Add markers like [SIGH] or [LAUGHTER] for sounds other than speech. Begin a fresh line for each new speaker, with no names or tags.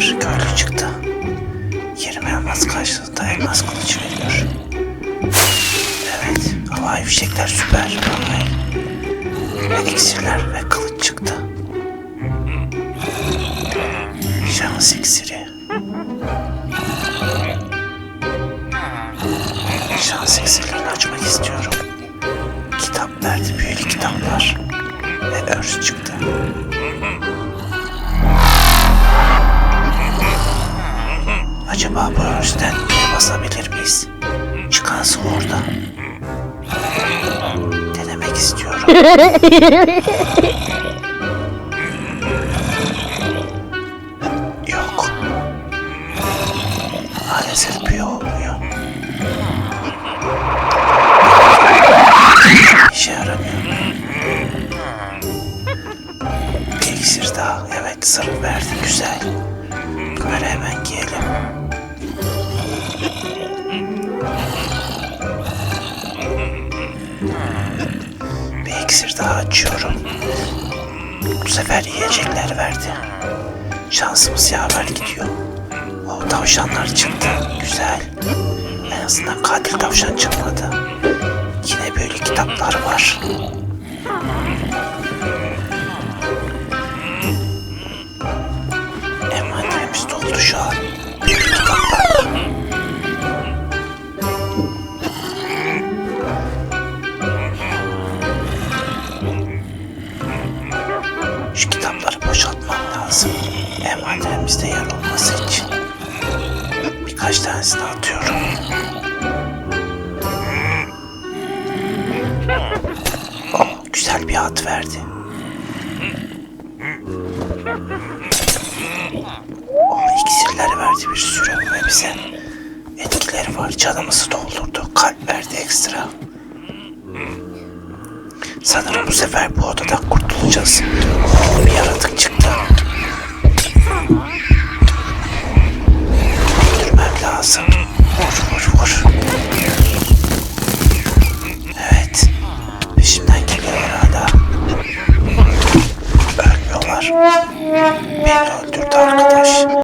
bir köylü çıktı. 20 elmas karşılığında elmas kılıç veriyor. Evet, havai fişekler süper. Ve iksirler ve kılıç çıktı. Şans iksiri. Şans iksirlerini açmak istiyorum. Kitap verdi, büyülü kitaplar. Ve örs çıktı. Acaba bu bir basabilir miyiz? Çıkan su orada. Denemek istiyorum. [LAUGHS] Yok. Maalesef büyü olmuyor. İşe yaramıyor. Bir iksir daha. Evet sırrı verdi. Güzel. Böyle hemen giyelim. Bir iksir daha açıyorum. Bu sefer yiyecekler verdi. Şansımız yaver gidiyor. O tavşanlar çıktı. Güzel. En azından katil tavşan çıkmadı. Yine böyle kitaplar var. Lazım. Envanterimizde yer olması için. Birkaç tanesini atıyorum. Oh, güzel bir at verdi. Oh, iksirler verdi bir sürü ve bize etkileri var. Canımızı doldurdu. Kalp verdi ekstra. Sanırım bu sefer bu odadan kurtulacağız. Bir yaratık çıktı. Beni öldürdü arkadaş.